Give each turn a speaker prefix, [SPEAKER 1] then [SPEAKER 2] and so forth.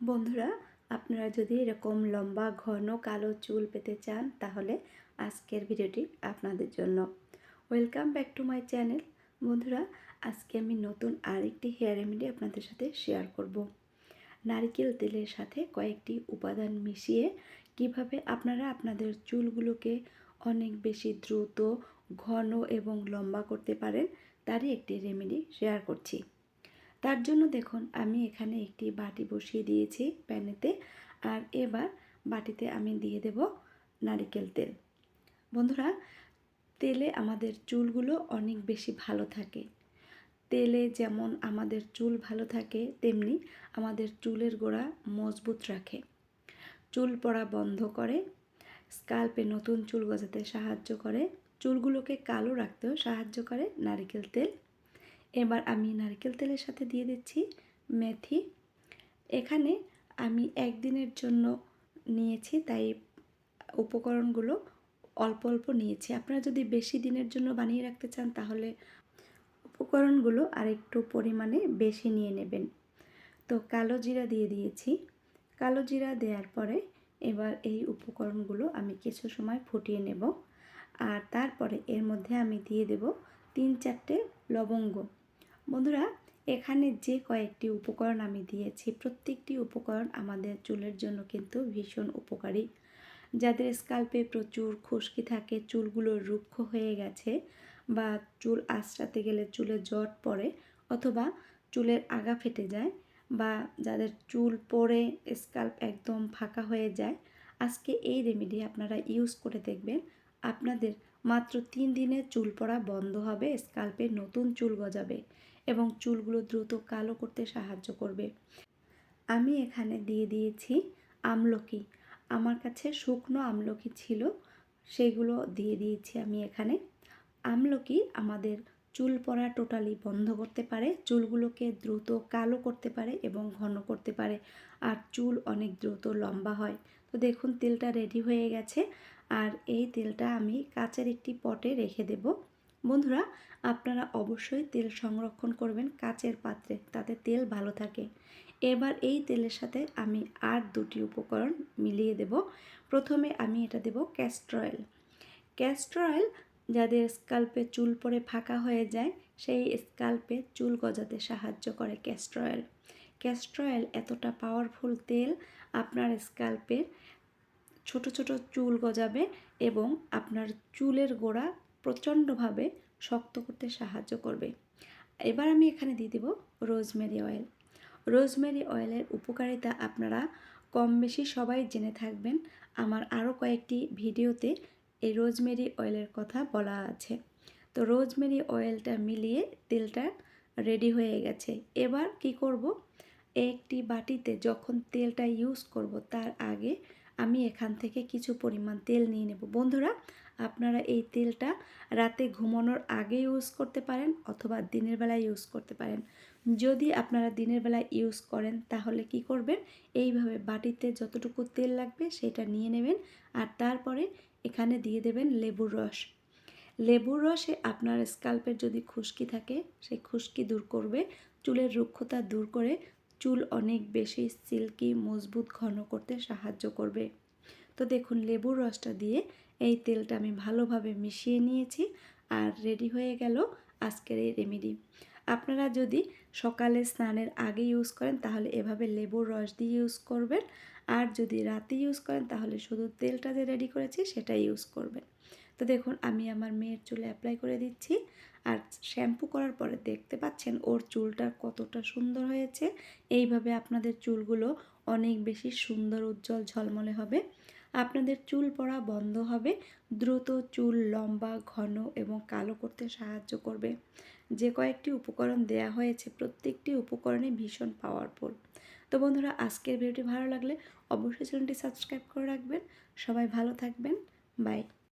[SPEAKER 1] বন্ধুরা, আপনারা যদি এরকম লম্বা, ঘন, কালো চুল পেতে চান, তাহলে আজকের ভিডিওটি আপনাদের জন্য। Welcome back to my channel বন্ধুরা, আজকে আমি নতুন আরেকটি হেয়ার রেমেডি আপনাদের সাথে শেয়ার করব। নারিকেল তেলের সাথে কয়েকটি উপাদান মিশিয়ে কীভাবে আপনারা আপনাদের চুলগুলোকে অনেক বেশি দ্রুত, ঘন এবং লম্বা করতে পারেন, তারই একটি রেমেডি শেয়ার করছি। তার জন্য দেখুন, আমি এখানে একটি বাটি বসিয়ে দিয়েছি প্যানেতে। আর এবার বাটিতে আমি দিয়ে দেব নারিকেল তেল। বন্ধুরা, তেলে আমাদের চুলগুলো অনেক বেশি ভালো থাকে। তেলে যেমন আমাদের চুল ভালো থাকে, তেমনি আমাদের চুলের গোড়া মজবুত রাখে। চুল পড়া বন্ধ করে, স্কাল্পে নতুন চুল গজাতে সাহায্য করে। চুলগুলোকে কালো রাখতেও সাহায্য করে নারিকেল তেল। এবার আমি নারকেল তেলের সাথে দিয়ে দিচ্ছি মেথি। এখানে আমি একদিনের জন্য নিয়েছি, তাই উপকরণগুলো অল্প অল্প নিয়েছি। আপনারা যদি বেশি দিনের জন্য বানিয়ে রাখতে চান, তাহলে উপকরণগুলো আরেকটু পরিমাণে বেশি নিয়ে নেবেন। তো কালো জিরা দিয়ে দিয়েছি। কালো জিরা দেওয়ার পরে এবার এই উপকরণগুলো আমি কিছু সময় ফুটিয়ে নেব। আর তারপরে এর মধ্যে আমি দিয়ে দেব তিন চারটে লবঙ্গ। বন্ধুরা, এখানে যে কয়েকটি উপকরণ আমি দিয়েছি, প্রত্যেকটি উপকরণ আমাদের চুলের জন্য কিন্তু ভীষণ উপকারী। যাদের স্কাল্পে প্রচুর খুশকি থাকে, চুলগুলো রুক্ষ হয়ে গেছে বা চুল আশ্রাতে গেলে চুলে জট পড়ে অথবা চুলের আগা ফেটে যায় বা যাদের চুল পড়ে, স্কাল্প একদম ফাঁকা হয়ে যায়, আজকে এই রেমেডি আপনারা ইউজ করে দেখবেন। আপনাদের মাত্র তিন দিনে চুল পড়া বন্ধ হবে, স্কাল্পে নতুন চুল গজাবে। এবং চুলগুলো দ্রুত কালো করতে সাহায্য করবে। আমি এখানে দিয়ে দিয়েছি আমলকি। আমার কাছে শুকনো আমলকি ছিল, সেগুলো দিয়ে দিয়েছি আমি এখানে। আমলকি আমাদের চুল পড়া টোটালি বন্ধ করতে পারে, চুলগুলোকে দ্রুত কালো করতে পারে এবং ঘন করতে পারে, আর চুল অনেক দ্রুত লম্বা হয়। তো দেখুন, তেলটা রেডি হয়ে গেছে, আর এই তেলটা আমি কাচের একটি পটে রেখে দেব। বন্ধুরা, আপনারা অবশ্যই তেল সংরক্ষণ করবেন কাচের পাত্রে, তাতে তেল ভালো থাকে। এবার এই তেলের সাথে আমি আর দুটি উপকরণ মিলিয়ে দেব। প্রথমে আমি এটা দেব ক্যাস্টর অয়েল ক্যাস্টর অয়েল যাদের স্কাল্পে চুল পরে ফাঁকা হয়ে যায়, সেই স্কাল্পে চুল গজাতে সাহায্য করে ক্যাস্টর অয়েল ক্যাস্টর অয়েল এতটা পাওয়ারফুল তেল, আপনার স্কাল্পের ছোট ছোট চুল গজাবে এবং আপনার চুলের গোড়া প্রচণ্ডভাবে শক্ত করতে সাহায্য করবে। এবার আমি এখানে দিয়ে দেব রোজমেরি অয়েল। রোজমেরি অয়েলের উপকারিতা আপনারা কম বেশি সবাই জেনে থাকবেন। আমার আরও কয়েকটি ভিডিওতে এই রোজমেরি অয়েলের কথা বলা আছে। তো রোজমেরি অয়েলটা মিলিয়ে তেলটা রেডি হয়ে গেছে। এবার কি করব? একটি বাটিতে যখন তেলটা ইউজ করব, তার আগে আমি এখান থেকে কিছু পরিমাণ তেল নিয়ে নেব। বন্ধুরা, আপনারা এই তেলটা রাতে ঘুমানোর আগে ইউজ করতে পারেন অথবা দিনের বেলায় ইউজ করতে পারেন। যদি আপনারা দিনের বেলায় ইউজ করেন, তাহলে কি করবেন? এইভাবে বাটিতে যতটুকু তেল লাগবে সেটা নিয়ে নেবেন আর তারপরে এখানে দিয়ে দেবেন লেবুর রস। লেবুর রসে আপনার স্কাল্পের যদি খুশকি থাকে, সেই খুশকি দূর করবে, চুলের রুক্ষতা দূর করে চুল অনেক বেশি সিল্কি, মজবুত, ঘন করতে সাহায্য করবে। তো দেখুন, লেবুর রসটা দিয়ে এই তেলটা আমি ভালোভাবে মিশিয়ে নিয়েছি আর রেডি হয়ে গেল আজকের এই রেমেডি। আপনারা যদি সকালে স্নানের আগে ইউজ করেন, তাহলে এভাবে লেবুর রস দিয়ে ইউজ করবেন। আর যদি রাতে ইউজ করেন, তাহলে শুধু তেলটা যে রেডি করেছি সেটা ইউজ করবেন। তো দেখুন, আমি আমার মেয়ের চুলে অ্যাপ্লাই করে দিচ্ছি। আর শ্যাম্পু করার পরে দেখতে পাচ্ছেন ওর চুলটা কতটা সুন্দর হয়েছে। এইভাবে আপনাদের চুলগুলো অনেক বেশি সুন্দর, উজ্জ্বল, ঝলমলে হবে। আপনাদের চুল পড়া বন্ধ হবে। দ্রুত চুল লম্বা, ঘন এবং কালো করতে সাহায্য করবে। যে কয়েকটি উপকরণ দেয়া হয়েছে, প্রত্যেকটি উপকরণে ভীষণ পাওয়ারফুল তো বন্ধুরা, আজকের ভিডিওটি ভালো লাগলে অবশ্যই চ্যানেলটি সাবস্ক্রাইব করে রাখবেন। সবাই ভালো থাকবেন। বাই